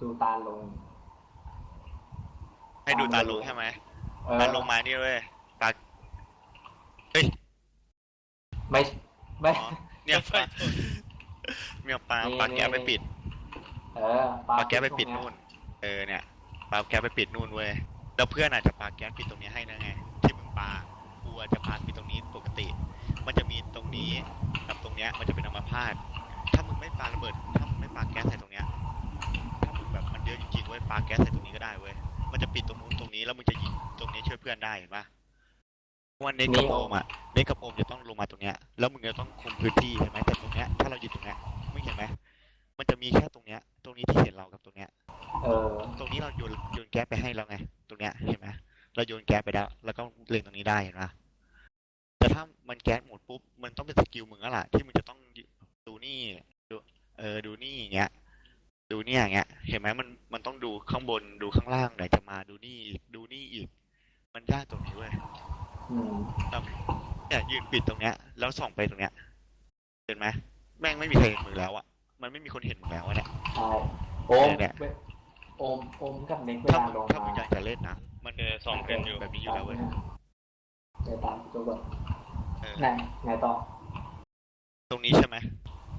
ดูตาลง ให้ดูตาลุงใช่ไหมเออตาลงมานี่เว้ยปากเฮ้ยไม่ไม่ อ๋อเนี่ยปากเมียปลาปากแกไปปิดเออปากแกไปปิดนู่น เออเนี่ยปากแกไปปิดนู่นเว้ยแล้วเพื่อนอาจจะปากแกปิดตรงนี้ให้นะไงที่มึงปากูอาจจะปาปิดตรงนี้ปกติ มันจะมีตรงนี้กับตรงเนี้ยมันจะเป็นอัมพาตถ้ามึงไม่ปาระเบิด ถ้ามึงไม่ปาแก๊สใส่ตรงเนี้ย ถ้ามึงแบบมัน เยอะจริงๆเว้ยปาแก๊สใส่ตรงนี้ก็ได้เว้ยมันจะปิดตรงนู้นตรงนี้แล้วมึงจะยิงตรงนี้ช่วยเพื่อนได้เห็นปะวันเน็กกับโอมอะเน็กกับโอมจะต้องลงมาตรงเนี้ยแล้วมึงจะต้องคุมพื้นที่ใช่ไหมแต่ตรงเนี้ยถ้าเรายืนตรงเนี้ยมึงเห็นไหมมันจะมีแค่ตรงเนี้ย ตรงนี้ที่เห็นเรากับตรงเนี้ยเออตรงนี้เราโยนโยนแก๊สไปให้แล้วไง ตรงเนี้ยเห็นไหมเราโยนแก๊สไปแล้วแล้วก็เล็งตรงนี้ได้เห็นปะแต่ถ้ามันแก๊สหมดปุ๊บมันต้องเป็นสกิลมึงแล้วล่ะที่มึงจะต้องดูนี่ดูเออดูนี่อย่างเงี้ยดู เนี่ยอย่างเงี้ย เห็นไหมมันมันต้องดูข้างบนดูข้างล่างไหนจะมาดูนี่อีกดูนี่อีก มันยากตรงนี้เว้ยอืมเนี่ยยืนปิดตรงเนี้ย แล้วส่องไปตรงเนี้ยเห็นไหมแม่งไม่มีใครเห็นมึงแล้วอะมันไม่มีคนเห็นมึงแล้วอะเนี่ยใช่โอมเนี่ยเวโอมโอมกับเน็กเวถ้าลามึงลงถ้ามึมางอยากจะเล่นนะมันเออสองเป็นอยู่แบบนี้อยู่แล้วเว้ยเดี๋ยวตามตัวก่อนเออไหนไหนต่อ ตรงนี้ใช่ไหม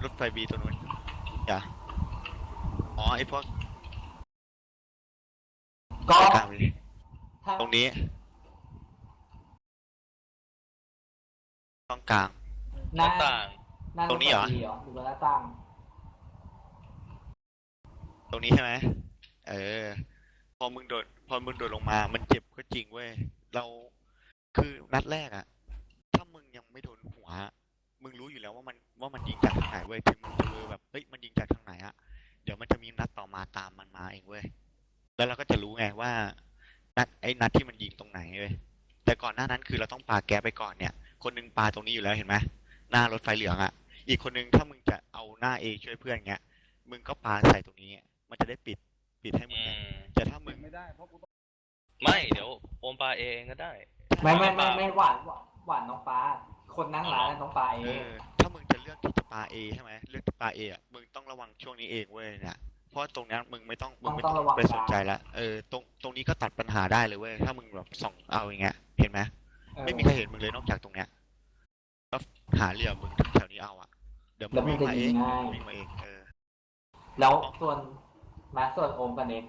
รถไฟบีตัวนู้นอย่า อ๋อไอพวกก็กลางเลยถ้าตรงนี้ต้องกลาง หหน้าน้าต่างหน้าตรงนี้เหรอ ดีเหรอหรือว่าหน้าต่างตรงนี้ใช่ไหมเออ พอมึงโดด พอมึงโดดลงมา มันเจ็บก็จริงเว้ย เรา คือนัดแรกอะ ถ้ามึงยังไม่โดนหัว มึงรู้อยู่แล้วว่ามัน ว่ามันยิงจากทางไหนเว้ย ถึงมึงจะรู้แบบ เฮ้ย มันยิงจากทางไหนอะ เดี๋ยวมันจะมีนัดต่อมาตามมันมาเองเว้ย แล้วเราก็จะรู้ไงว่า นัดไอ้นัดที่มันยิงตรงไหนเว้ย แต่ก่อนหน้านั้นคือเราต้องปาแก๊สไปก่อนเนี่ย คนหนึงปาตรงนี้อยู่แล้วเห็นไหมหน้ารถไฟเหลืองอะอีกคนนึงถ้ามึงจะเอาหน้าเอช่วยเพื่อนเงี้ย มึงก็ปาใส่ตรงนี้ มันจะได้ปิดปิดให้มึอืงไงมแต่ถ้ามึงไม่ได้เพราะกูต้องไม่เดี๋ยวโอมปลาเองก็ได้ ไม่ไม่ไม่หน้าต่างไม่หวานหวานหวานน้องปลาคนนั่งร้านน้องปลาเอเองอถ้ามึงจะเลือกที่จะปาเอใช่ไหมเลือกที่ปาเออะมึงต้องระวังช่วงนี้เองเว้ยเนี่ยเพราะตรงนั้นมึงไม่ต้องมึงไม่ต้องไปสนใจละเออตรงตรงนี้ก็ตัดปัญหาได้เลยเว้ยถ้ามึงแบบส่องเอาอย่างเงี้ยเห็นไหมเออไม่มีใครเห็นมึงเลยนอกจากตรงเนี้ยก็หาเหลี่ยมมึงแถวนี้เอาอะ เดี๋ยวมึแล้วงมันวิ่งจะมาเอยิงงง่ายวิ่งมาเองเออแล้วส่วนมาส่วนโอมกับเน็ก